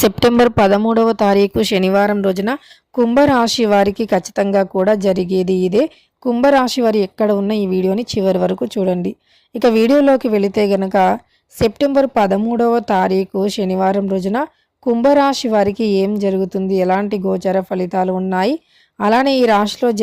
September పదమూడవ తారీఖు శనివారం రోజున కుంభరాశి వారికి ఖచ్చితంగా కూడా జరిగేది ఇదే. కుంభరాశి వారు ఎక్కడ ఉన్న ఈ వీడియోని చివరి వరకు చూడండి. ఇక వీడియోలోకి వెళితే గనక సెప్టెంబర్ పదమూడవ తారీఖు శనివారం రోజున కుంభరాశి వారికి ఏం జరుగుతుంది? ఎలాంటి గోచర ఫలితాలు ఉన్నాయి? అలానే ఈ రాశిలో జ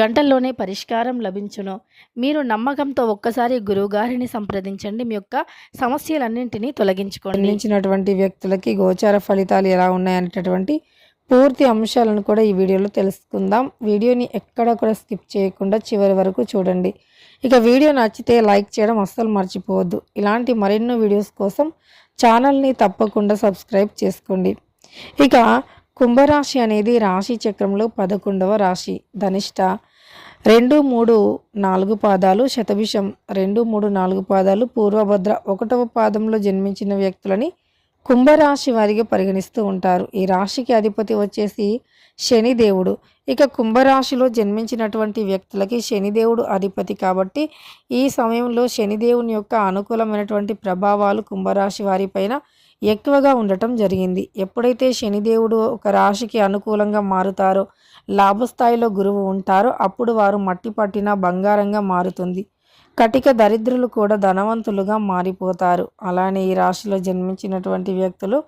గంటల్లోనే పరిష్కారం లభించును. మీరు నమ్మకంతో ఒక్కసారి గురువుగారిని సంప్రదించండి. మీ యొక్క సమస్యలన్నింటినీ తొలగించుకోండి. అందించినటువంటి వ్యక్తులకి గోచార ఫలితాలు ఎలా ఉన్నాయనేటటువంటి పూర్తి అంశాలను కూడా ఈ వీడియోలో తెలుసుకుందాం. వీడియోని ఎక్కడ కూడా స్కిప్ చేయకుండా చివరి వరకు చూడండి. ఇక వీడియో నచ్చితే లైక్ చేయడం అస్సలు మర్చిపోవద్దు. ఇలాంటి మరెన్నో వీడియోస్ కోసం ఛానల్ని తప్పకుండా సబ్స్క్రైబ్ చేసుకోండి. ఇక కుంభరాశి అనేది రాశి చక్రంలో పదకొండవ రాశి. ధనిష్ట రెండు మూడు నాలుగు పాదాలు. శతభిషం రెండు మూడు నాలుగు పాదాలు. పూర్వభద్ర ఒకటవ పాదంలో జన్మించిన వ్యక్తులని కుంభరాశి వారిగా పరిగణిస్తూ ఉంటారు. ఈ రాశికి అధిపతి వచ్చేసి శనిదేవుడు ఇక కుంభరాశిలో జన్మించినటువంటి వ్యక్తులకి శనిదేవుడు అధిపతి కాబట్టి ఈ సమయంలో శనిదేవుని యొక్క అనుకూలమైనటువంటి ప్రభావాలు కుంభరాశి వారిపైన ఎక్కువగా ఉండటం జరిగింది. ఎప్పుడైతే శనిదేవుడు ఒక రాశికి అనుకూలంగా మారుతారో లాభస్థాయిలో గురువు ఉంటారో అప్పుడు వారు మట్టి పట్టిన బంగారంగా మారుతుంది. కటిక దరిద్రులు కూడా ధనవంతులుగా మారిపోతారు. అలానే ఈ రాశిలో జన్మించినటువంటి వ్యక్తులు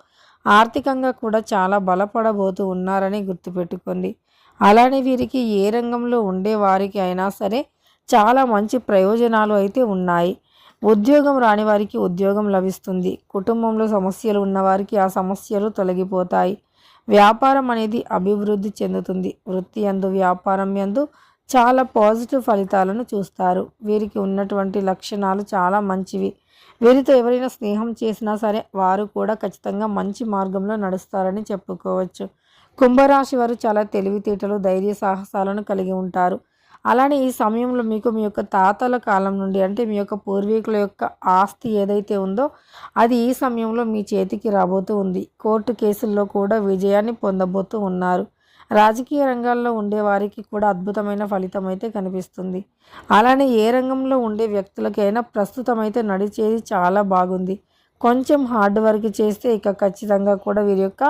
ఆర్థికంగా కూడా చాలా బలపడబోతూ ఉన్నారని గుర్తుపెట్టుకోండి. అలానే వీరికి ఏ రంగంలో ఉండే వారికి అయినా సరే చాలా మంచి ప్రయోజనాలు అయితే ఉన్నాయి. ఉద్యోగం రాని వారికి ఉద్యోగం లభిస్తుంది. కుటుంబంలో సమస్యలు ఉన్నవారికి ఆ సమస్యలు తొలగిపోతాయి. వ్యాపారం అనేది అభివృద్ధి చెందుతుంది. వృత్తి యందు వ్యాపారం యందు చాలా పాజిటివ్ ఫలితాలను చూస్తారు. వీరికి ఉన్నటువంటి లక్షణాలు చాలా మంచివి. వీరితో ఎవరైనా స్నేహం చేసినా సరే వారు కూడా ఖచ్చితంగా మంచి మార్గంలో నడుస్తారని చెప్పుకోవచ్చు. కుంభరాశి వారు చాలా తెలివితేటలు ధైర్య సాహసాలను కలిగి ఉంటారు. అలానే ఈ సమయంలో మీకు మీ యొక్క తాతల కాలం నుండి అంటే మీ యొక్క పూర్వీకుల యొక్క ఆస్తి ఏదైతే ఉందో అది ఈ సమయంలో మీ చేతికి రాబోతూ ఉంది. కోర్టు కేసుల్లో కూడా విజయాన్ని పొందబోతూ ఉన్నారు. రాజకీయ రంగాల్లో ఉండే వారికి కూడా అద్భుతమైన ఫలితం అయితే కనిపిస్తుంది. అలానే ఏ రంగంలో ఉండే వ్యక్తులకైనా ప్రస్తుతం అయితే నడిచేది చాలా బాగుంది. కొంచెం హార్డ్ వర్క్ చేస్తే ఇక ఖచ్చితంగా కూడా వీరి యొక్క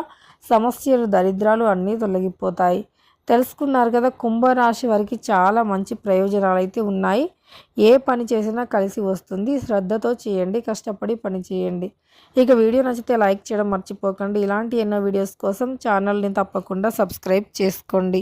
సమస్యలు దరిద్రాలు అన్నీ తొలగిపోతాయి. తెలుసుకున్నారు కదా కుంభరాశి వారికి చాలా మంచి ప్రయోజనాలు అయితే ఉన్నాయి. ఏ పని చేసినా కలిసి వస్తుంది. శ్రద్ధతో చేయండి కష్టపడి పని చేయండి. ఇక వీడియో నచ్చితే లైక్ చేయడం మర్చిపోకండి. ఇలాంటి ఎన్నో వీడియోస్ కోసం ఛానల్ని తప్పకుండా సబ్స్క్రైబ్ చేసుకోండి.